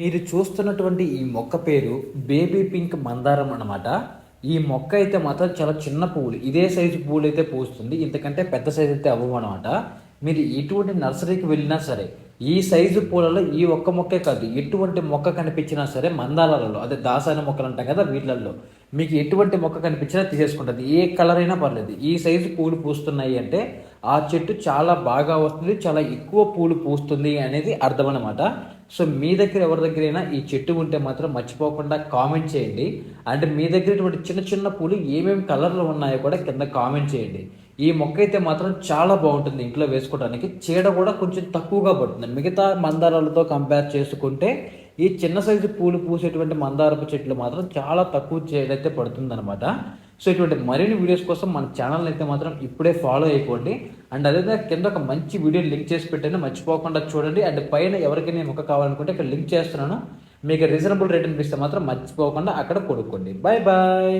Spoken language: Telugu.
మీరు చూస్తున్నటువంటి ఈ మొక్క పేరు బేబీ పింక్ మందారం అనమాట ఈ మొక్క అయితే మాత్రం చాలా చిన్న పువ్వులు. ఇదే సైజు పువ్వులు అయితే పూస్తుంది. ఇంతకంటే పెద్ద సైజు అయితే అవ్వవు అనమాట మీరు ఎటువంటి నర్సరీకి వెళ్ళినా సరే ఈ సైజు పూలలో ఈ ఒక్క మొక్కే కాదు ఎటువంటి మొక్క కనిపించినా సరే మందారాలలో అదే దాసాయన మొక్కలు అంటాం కదా వీటిలలో మీకు ఎటువంటి మొక్క కనిపించినా తీసేసుకుంటుంది. ఏ కలర్ అయినా పర్లేదు. ఈ సైజు పూలు పూస్తున్నాయి అంటే ఆ చెట్టు చాలా బాగా వస్తుంది చాలా ఎక్కువ పూలు పూస్తుంది అనేది అర్థం అనమాట సో మీ దగ్గర ఎవరి దగ్గరైనా ఈ చెట్టు ఉంటే మాత్రం మర్చిపోకుండా కామెంట్ చేయండి. అంటే మీ దగ్గర ఇటువంటి చిన్న చిన్న పూలు ఏమేమి కలర్లు ఉన్నాయో కూడా కింద కామెంట్ చేయండి. ఈ మొక్క అయితే మాత్రం చాలా బాగుంటుంది ఇంట్లో వేసుకోవడానికి. చీడ కూడా కొంచెం తక్కువగా పడుతుంది. మిగతా మందారాలతో కంపేర్ చేసుకుంటే ఈ చిన్న సైజు పూలు పూసేటువంటి మందారపు చెట్లు మాత్రం చాలా తక్కువ చీడైతే పడుతుంది అనమాట సో ఇటువంటి మరిన్ని వీడియోస్ కోసం మన ఛానల్ అయితే మాత్రం ఇప్పుడే ఫాలో అయిపోండి. అండ్ అదే కింద ఒక మంచి వీడియో లింక్ చేసి పెట్టండి. మర్చిపోకుండా చూడండి. అండ్ పైన ఎవరికైనా మొక్క కావాలనుకుంటే ఇక్కడ లింక్ చేస్తున్నాను. మీకు రీజనబుల్ రేట్ అనిపిస్తే మాత్రం మర్చిపోకుండా అక్కడ కొనుక్కోండి. Bye bye